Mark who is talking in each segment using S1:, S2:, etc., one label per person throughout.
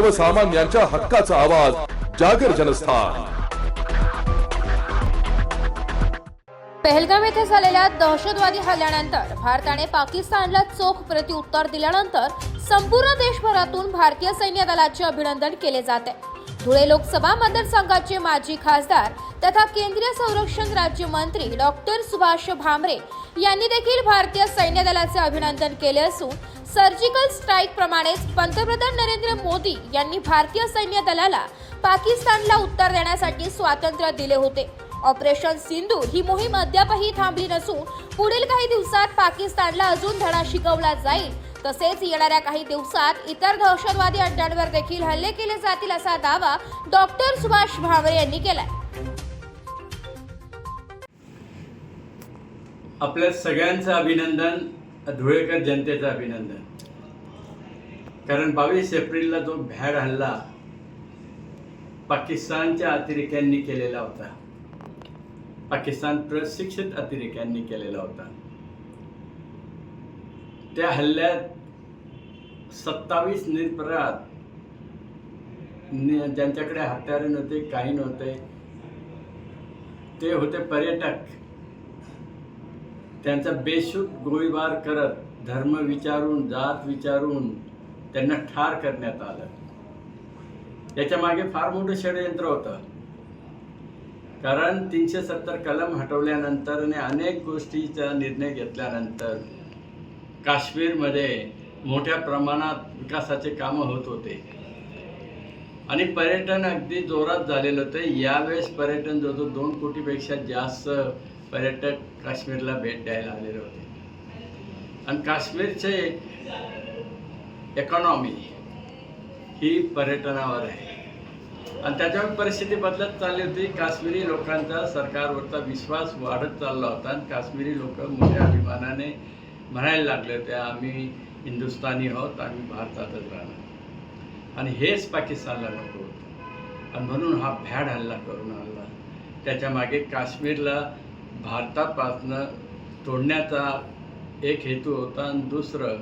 S1: सर्वसामान्यांच्या हक्काचा आवाज जागर जनस्थान.
S2: पहलगाम येथे झालेल्या दहशतवादी हल्ल्यानंतर भारताने पाकिस्तानला चोख प्रत्युत्तर दिल्यानंतर संपूर्ण देशभरातून भारतीय सैन्य दलाचे अभिनंदन केले जाते. धुळे लोकसभा मतदारसंघाचे माजी खासदार तथा केंद्रीय संरक्षण राज्यमंत्री डॉक्टर सुभाष भामरे यांनी देखील भारतीय सैन्य दलाचे अभिनंदन केले असून सर्जिकल स्ट्राईक प्रमाणेच पंतप्रधान नरेंद्र मोदी यांनी भारतीय सैन्य दलाला पाकिस्तानला उत्तर देण्यासाठी स्वातंत्र्य दिले होते. ऑपरेशन सिंधू ही मोहीम अद्यापही थांबली नसून पुढील काही दिवसात पाकिस्तानला अजून धडा शिकवला जाईल तसेच येणाऱ्या काही दिवसात इतर दहशतवादी अड्ड्यांवर देखील हल्ले केले जातील असा दावा डॉक्टर सुभाष भामरे यांनी केलाय.
S3: आपल्या सगळ्यांचं अभिनंदन धुळेकर जनतेचं अभिनंदन. कारण बावीस एप्रिलला जो भ्याड हल्ला पाकिस्तानच्या अतिरेक्यांनी केलेला होता पाकिस्तान प्रशिक्षित अतिरेक्यांनी केलेला होता त्या हल्ल्यात सत्तावीस निरपराध. ज्यांच्याकडे हत्यारे नव्हते काही नव्हते ते होते पर्यटक. त्यांचा बेशुद्ध गोळीबार करत धर्म विचारून जात विचारून त्यांना ठार करण्यात आलं. याच्या मागे फार मोठं षडयंत्र होतं. कारण तीनशे सत्तर कलम हटवल्यानंतर आणि अनेक गोष्टीचा निर्णय घेतल्यानंतर काश्मीरमध्ये मोठ्या प्रमाणात विकासाचे कामं होत होते. आणि पर्यटन अगदी जोरात झालेलं होतं. यावेळेस पर्यटन जवळजवळ दोन कोटीपेक्षा जास्त पर्यटक काश्मीरला भेट द्यायला आलेले होते. आणि काश्मीरचे इकॉनॉमी ही पर्यटनावर आहे. आणि त्याच्यामुळे परिस्थिती बदलत चालली होती. काश्मीरी लोकांचा सरकारवरचा विश्वास वाढत चालला होता. आणि काश्मीरी लोक मोठ्या अभिमानाने म्हणायला लागले होते आम्ही हिंदुस्थानी आहोत आम्ही भारतातच राहणार. आणि हेच पाकिस्तानला नको होतं. आणि म्हणून हा भ्याड हल्ला करून आला त्याच्यामागे काश्मीरला भारतापासनं तोडण्याचा एक हेतू होता आणि दुसरं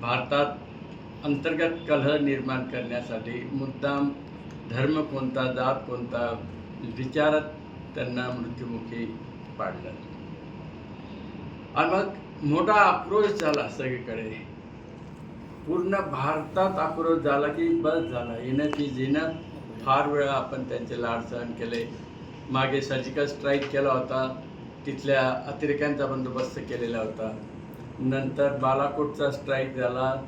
S3: भारतात अंतर्गत कलह निर्माण करण्यासाठी मुद्दाम धर्म कोणता जात कोणता विचारत त्यांना मृत्युमुखी पाडलं. आणि मग मोठा आक्रोश झाला सगळीकडे. पूर्ण भारतात आक्रोश झाला की बस झाला. येण्याची येण्यात फार वेळा आपण त्यांचे लाड सहन केले. मागे सर्जिकल स्ट्राईक केला होता. तिथल्या अतिरेक्यांचा बंदोबस्त केलेला होता. नंतर बालाकोटचा स्ट्राईक झाला.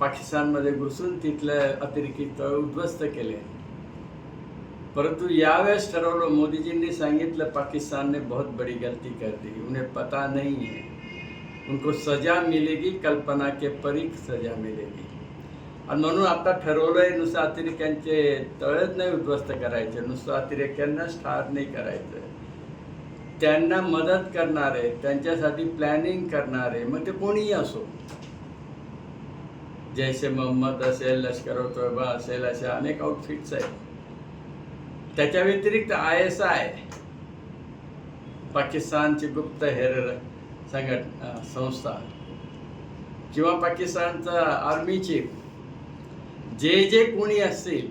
S3: पाकिस्तानमध्ये घुसून तिथल्या अतिरेकी तळ उद्ध्वस्त केले. परंतु यावेळेस ठरवलं मोदीजींनी सांगितलं पाकिस्तानने बहुत बड़ी गलती कर दी. उन्हें पता नहीं है. उनको सजा मिलेगी कल्पना के परीख सजा मिलेगी। आणि म्हणून आता ठरवलंय नुसतं अतिरेक्यांचे तळच नाही उद्ध्वस्त करायचे नुसतं अतिरेक्यांनाच ठार नाही करायचं त्यांना मदत करणारे त्यांच्यासाठी प्लॅनिंग करणारे मग ते कोणीही असो जैसे मोहम्मद असेल लष्कर तोयबा असेल अशा अनेक आउटफिट्स आहेत त्याच्या व्यतिरिक्त आय एस आय पाकिस्तानची गुप्त हेर संघट संस्था. किंवा पाकिस्तानचा आर्मी चीफ जे जे कोणी असतील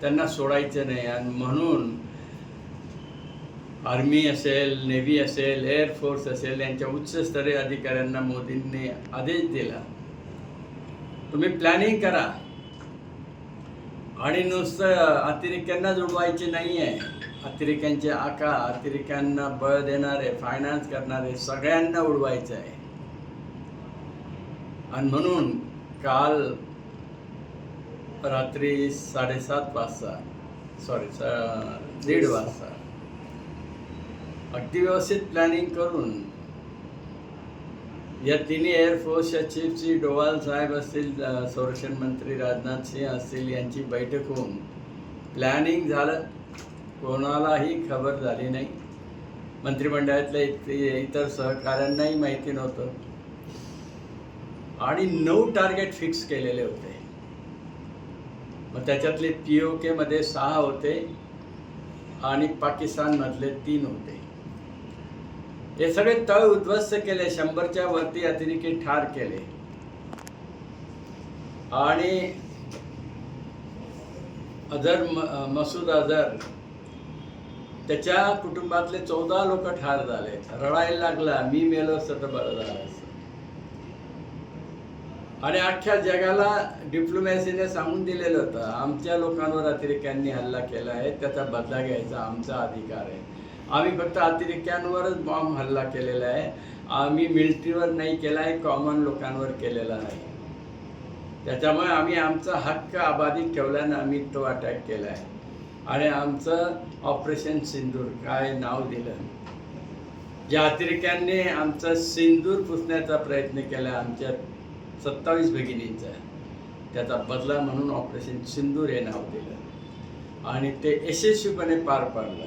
S3: त्यांना सोडायचं नाही. आणि म्हणून आर्मी असेल नेव्ही असेल एअरफोर्स असेल यांच्या उच्चस्तरीय अधिकाऱ्यांना मोदींनी आदेश दिला. तुम्ही प्लॅनिंग करा. आणि नुसतं अतिरेक्यांना जोडवायचे नाही आहे अतिरेक्यांचे आका अतिरेक्यांना बळ देणारे फायनान्स करणारे सगळ्यांना उडवायचं आहे. आणि म्हणून काल रात्री साडेसात वाजता सॉरी दीड वाजता अगदी व्यवस्थित प्लॅनिंग करून या तिन्ही एअरफोर्सच्या चीफची डोवाल साहेब असतील संरक्षण मंत्री राजनाथ सिंह असतील यांची बैठक होऊन प्लॅनिंग झालं. कोणालाही खबर झाली नाही. मंत्रिमंडळातल्या इत इतर सहकाऱ्यांनाही माहिती नव्हतं. आणि नऊ टार्गेट फिक्स केलेले होते. मग त्याच्यातले पी ओ केमध्ये सहा होते आणि पाकिस्तानमधले तीन होते. हे सगळे तळ उद्ध्वस्त केले शंभरच्या वरती अतिरेकी ठार केले. आणि अझर म- मसूद अझर त्याच्या कुटुंबातले चौदा लोक ठार झाले. रडायला लागला मी मेलो असतं तर बरं झालं असतं आणि अख्ख्या जगाला डिप्लोमॅसीने सांगून दिलेलं होतं आमच्या लोकांवर अतिरेक्यांनी हल्ला केला आहे त्याचा बदला घ्यायचा आमचा अधिकार आहे. आम्ही फक्त अतिरेक्यांवरच बॉम्ब हल्ला केलेला आहे. आम्ही मिलिटरीवर नाही केला आहे कॉमन लोकांवर केलेला नाही. त्याच्यामुळे आम्ही आमचा हक्क अबाधित ठेवल्यानं आम्ही तो अटॅक केला आहे. आणि आमचं ऑपरेशन सिंदूर काय नाव दिलं. ज्या अतिरेक्यांनी आमचा सिंदूर पुसण्याचा प्रयत्न केला. आमच्या सत्तावीस भगिनींचा. त्याचा बदला म्हणून ऑपरेशन सिंदूर हे नाव दिलं. आणि ते यशस्वीपणे पार पाडलं.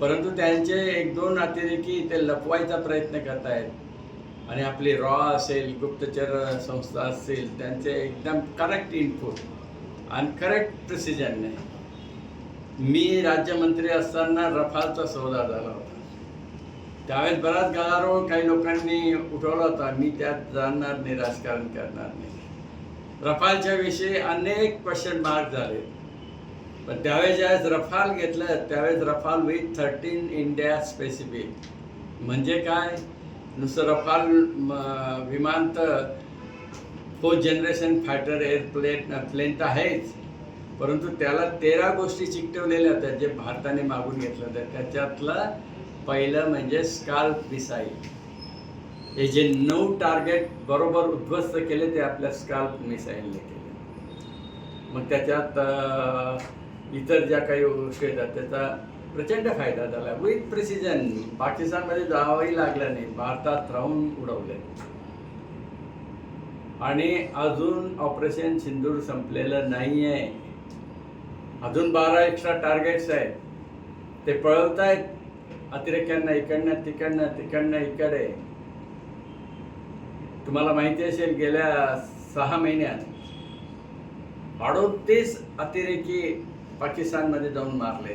S3: परंतु त्यांचे एक दोन अतिरेकी ते लपवायचा प्रयत्न करत आहेत आणि आपली रॉ असेल गुप्तचर संस्था असतील त्यांचे एकदम करेक्ट इनपुट आणि करेक्ट प्रिसिजनने मी राज्यमंत्री असताना रफालचा सौदा झाला होता. त्यावेळेस बराच गदारोळ काही लोकांनी उठवला होता. मी त्यात जाणार नाही राजकारण करणार नाही. रफालच्या विषयी अनेक क्वेश्चन मार्क झाले. पण त्यावेळेस ज्यावेळेस रफाल घेतलं त्यावेळेस Rafale with thirteen India specific म्हणजे काय? नुसतं रफाल विमान तर fourth generation fighter airplane plane तर आहेच. परंतु त्याला तेरा गोष्टी चिकटवलेल्या होत्या जे भारताने मागून घेतलं होतं त्याच्यातलं पहिलं म्हणजे स्काल्प मिसाईल. हे जे नऊ टार्गेट बरोबर उद्ध्वस्त केले ते आपल्या स्काल्प मिसाईलने केले. मग त्याच्यात इतर ज्या काही गोष्टी येतात त्याचा प्रचंड फायदा झाला. विथ प्रिसिजन पाकिस्तानमध्ये जावंही लागलं नाही. भारतात राहून उडवले. आणि अजून ऑपरेशन सिंदूर संपलेलं नाही आहे अजून बारा एक्स्ट्रा टार्गेट्स आहेत ते पळवत आहेत अतिरेक्यांना इकडनं तिकडनं तिकडनं इकडे. तुम्हाला माहिती असेल गेल्या सहा महिन्यात अडोतीस अतिरेकी पाकिस्तानमध्ये जाऊन मारले.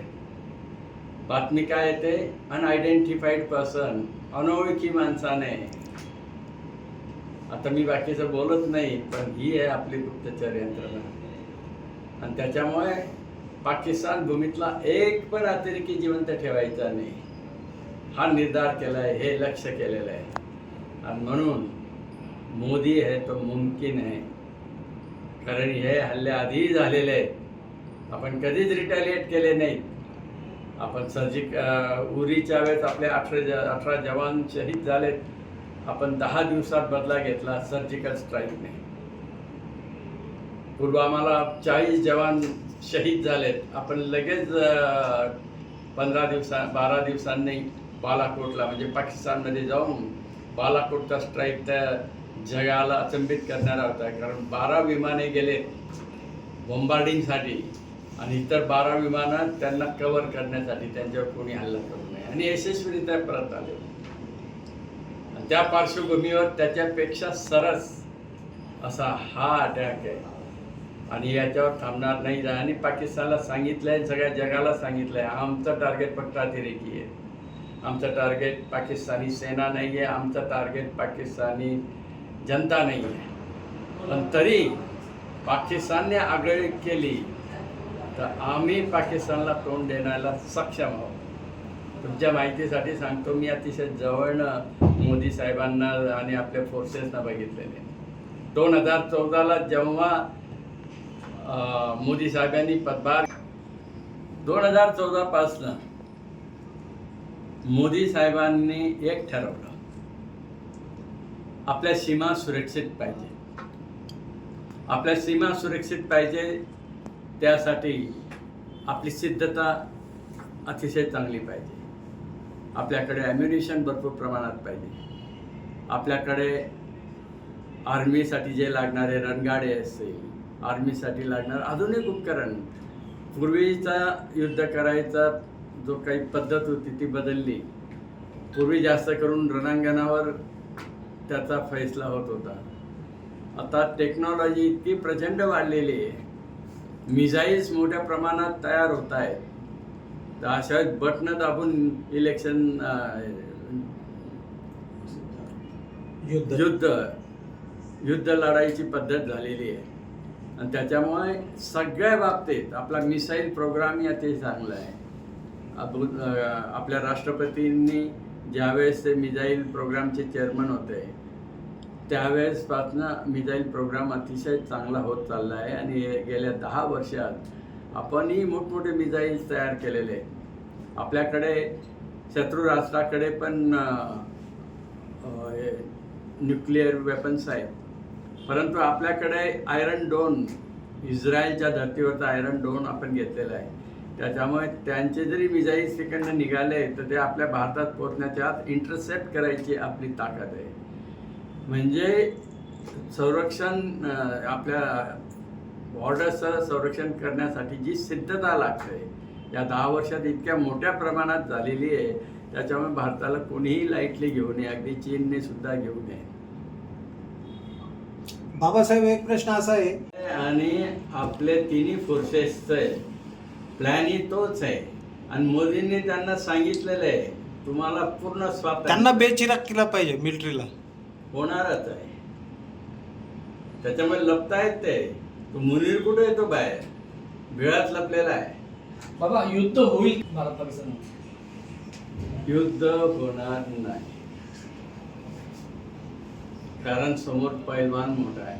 S3: बातमी काय येते? अनआयडेंटिफाईड पर्सन अनोळखी माणसाने. आता मी बाकीचं बोलत नाही पण ही आहे आपली गुप्तचर यंत्रणा. आणि त्याच्यामुळे पाकिस्तान भूमीतला एक पण अतिरेकी जिवंत ठेवायचा नाही. हा निर्धार केला आहे हे लक्ष केलेलं आहे. आणि म्हणून मोदी आहे तो मुमकिन आहे. कारण हे हल्ले आधीही झालेले आहेत. आपण कधीच रिटॅलिएट केले नाही आपण सर्जिक उरीच्या वेळेस आपले अठरा ज अठरा जवान शहीद झालेत. आपण दहा दिवसात बदला घेतला सर्जिकल स्ट्राईकने पुलवामाला चाळीस जवान शहीद झालेत. आपण लगेच पंधरा दिवसा बारा दिवसांनी बालाकोटला म्हणजे पाकिस्तानमध्ये जाऊन बालाकोटचा स्ट्राईक त्या जगाला अचंबित करणारा होता कारण बारा विमाने गेले बॉम्बार्डिंगसाठी आणि इतर बारा विमानं त्यांना कव्हर करण्यासाठी त्यांच्यावर कोणी हल्ला करू नये. आणि यशस्वीरित्या परत आले. त्या पार्श्वभूमीवर त्याच्यापेक्षा सरस असा हा अटॅक आहे. आणि याच्यावर थांबणार नाही जा. आणि पाकिस्तानला सांगितलंय सगळ्या जगाला सांगितलंय आमचं टार्गेट फक्त अतिरेकी आहे. आमचं टार्गेट पाकिस्तानी सेना नाही आहे आमचं टार्गेट पाकिस्तानी जनता नाही आहे पण तरी पाकिस्तानने आगळीक केली तर आम्ही पाकिस्तानला तोंड देण्याला सक्षम आहोत. तुमच्या माहितीसाठी सांगतो मी अतिशय जवळनं मोदी साहेबांना आणि आपल्या फोर्सेसना बघितलेले. दोन हजार चौदाला जेव्हा मोदी साहेबांनी पदभार दोन हजार चौदापासनं मोदी साहेबांनी एक ठरवलं. आपल्या सीमा सुरक्षित पाहिजे. आपल्या सीमा सुरक्षित पाहिजे त्यासाठी आपली सिद्धता अतिशय चांगली पाहिजे. आपल्याकडे ॲम्युनिशन भरपूर प्रमाणात पाहिजे. आपल्याकडे आर्मीसाठी जे लागणारे रणगाडे असतील आर्मीसाठी लागणारं. आधुनिक उपकरण. पूर्वीचा युद्ध करायचा जो काही पद्धत होती ती बदलली. पूर्वी जास्त करून रणांगणावर त्याचा फैसला होत होता. आता टेक्नॉलॉजी इतकी प्रचंड वाढलेली आहे. मिसाईल्स मोठ्या प्रमाणात तयार होत आहेत. तर अशा बटणं दाबून इलेक्शन
S4: युद्ध.
S3: युद्ध. युद्ध लढाईची पद्धत झालेली आहे. आणि त्याच्यामुळे सगळ्या बाबतीत आपला मिसाईल प्रोग्राम अतिशय चांगला आहे. आपल्या राष्ट्रपतींनी ज्यावेळेस ते मिझाईल प्रोग्रामचे चेअरमन होते त्यावेळेसपासनं मिझाईल प्रोग्राम अतिशय चांगला होत चालला आहे. आणि गेल्या दहा वर्षात आपणही मोठमोठे मिझाईल तयार केलेले आहेत. आपल्याकडे शत्रू राष्ट्राकडे पण न्यूक्लिअर वेपन्स आहेत. परंतु आपल्याकडे आयरन डोन इस्रायलच्या धर्तीवरचा आयरन डोन आपण घेतलेला आहे. त्याच्यामुळे त्यांचे जरी मिसाईल्स तिकडनं निघाले तर ते आपल्या भारतात पोहोचण्याच्या आत इंटरसेप्ट करायची आपली ताकद आहे. म्हणजे संरक्षण आपल्या बॉर्डर्सचं संरक्षण करण्यासाठी जी सिद्धता लागते या दहा वर्षात इतक्या मोठ्या प्रमाणात झालेली आहे त्याच्यामुळे भारताला कोणीही लाईटली घेऊ नये. अगदी चीनने सुद्धा घेऊ नये.
S4: बाबासाहेब एक प्रश्न असा आहे.
S3: आणि आपले तिन्ही फोर्सेसचं प्लॅनही तोच आहे. आणि मोदींनी त्यांना सांगितलेलं आहे तुम्हाला पूर्ण स्वातंत्र्य.
S4: त्यांना बेचिराग केला पाहिजे मिलिटरीला
S3: होणारच आहे. त्याच्यामुळे लपतायत ते. तो मुनीर कुठे येतो बाहेर? बिळात लपलेला आहे.
S5: बाबा युद्ध होईल भारत पाकिस्तान
S3: युद्ध होणार नाही. कारण समोर पैलवान मोठा आहे.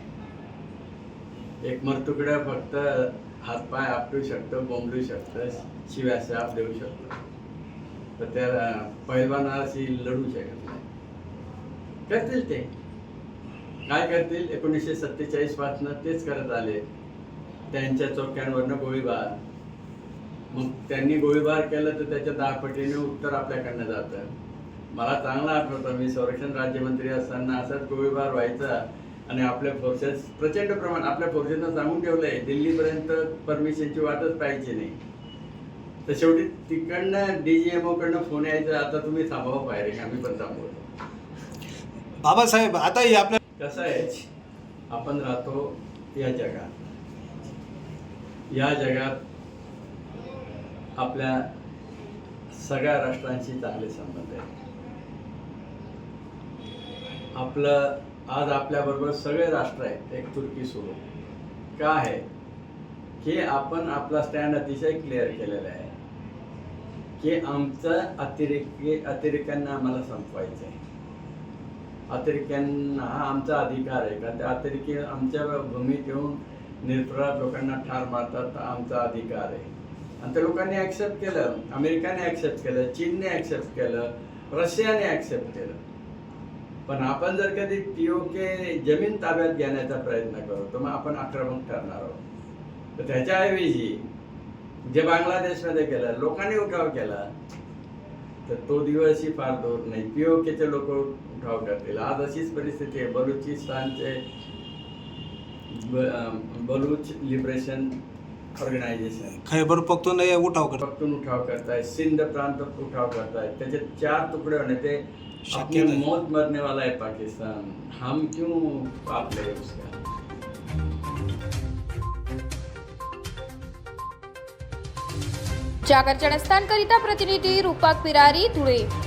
S3: एक मरतुकड्या फक्त हातपाय आपटू शकतो बोंबलू शकतं शिव्या शाप देऊ शकतो. तर त्या पैलवानाशी लढू शकत नाही. करतील ते. काय करतील? एकोणीसशे सत्तेचाळीस पासनं तेच करत आले. त्यांच्या चौक्यांवरनं गोळीबार. मग त्यांनी गोळीबार केलं तर त्याच्या दहा पटीने उत्तर आपल्याकडनं जातं. मला चांगलं आठवतं मी संरक्षण राज्यमंत्री असताना असाच गोळीबार व्हायचा आणि आपल्या फोर्सेस प्रचंड प्रमाण आपल्या फोर्सेसनं सांगून ठेवलंय दिल्लीपर्यंत परमिशनची वाटच पाहिजे नाही. तर शेवटी तिकडनं डीजीएमओ कडनं फोन यायचा आता तुम्ही थांबवा पाहिजे आम्ही पण थांबवतो.
S4: बाबासाहेब आता हे आपल्या
S3: कसं आहे आपण राहतो या जगात. या जगात आपल्या सगळ्या राष्ट्रांशी चांगले संबंध आहेत. आपलं आज आपल्याबरोबर सगळे राष्ट्र आहेत एक तुर्की सोडून. का आहे? की आपण आपला स्टँड अतिशय क्लिअर केलेला आहे. की आमचं अतिरेकी अतिरेक्यांना आम्हाला संपवायचं आहे अतिरेक्यांना हा आमचा अधिकार आहे का त्या अतिरेकी आमच्या भूमीत येऊन निरपराध लोकांना ठार मारतात आमचा अधिकार आहे. आणि त्या लोकांनी ॲक्सेप्ट केलं अमेरिकाने ॲक्सेप्ट केलं चीनने ॲक्सेप्ट केलं रशियाने ॲक्सेप्ट केलं. पण आपण जर कधी पीओके जमीन ताब्यात घेण्याचा प्रयत्न करू तर मग आपण आक्रमक ठरणार आहोत. तर त्याच्याऐवजी जे बांगलादेशमध्ये केलं लोकांनी उठाव केला तर तो दिवसही फार दूर नाही. पीओकेचे लोक उठाव करतील. आज अशीच परिस्थिती आहे. बलुचिस्तानचे बलुच लिबरेशन ऑर्गनायझेशन.
S4: खैबर पख्तून उठाव
S3: पख्तून उठाव करताय सिंध प्रांत उठाव करताय त्याचे चार तुकडे होने ते अपनी
S4: नाही.
S3: मौत मरने वाला है पाकिस्तान. हम क्यों पाप ले उसका?
S2: जागर जनस्थानकरिता प्रतिनिधी रूपक पिरारी धुळे.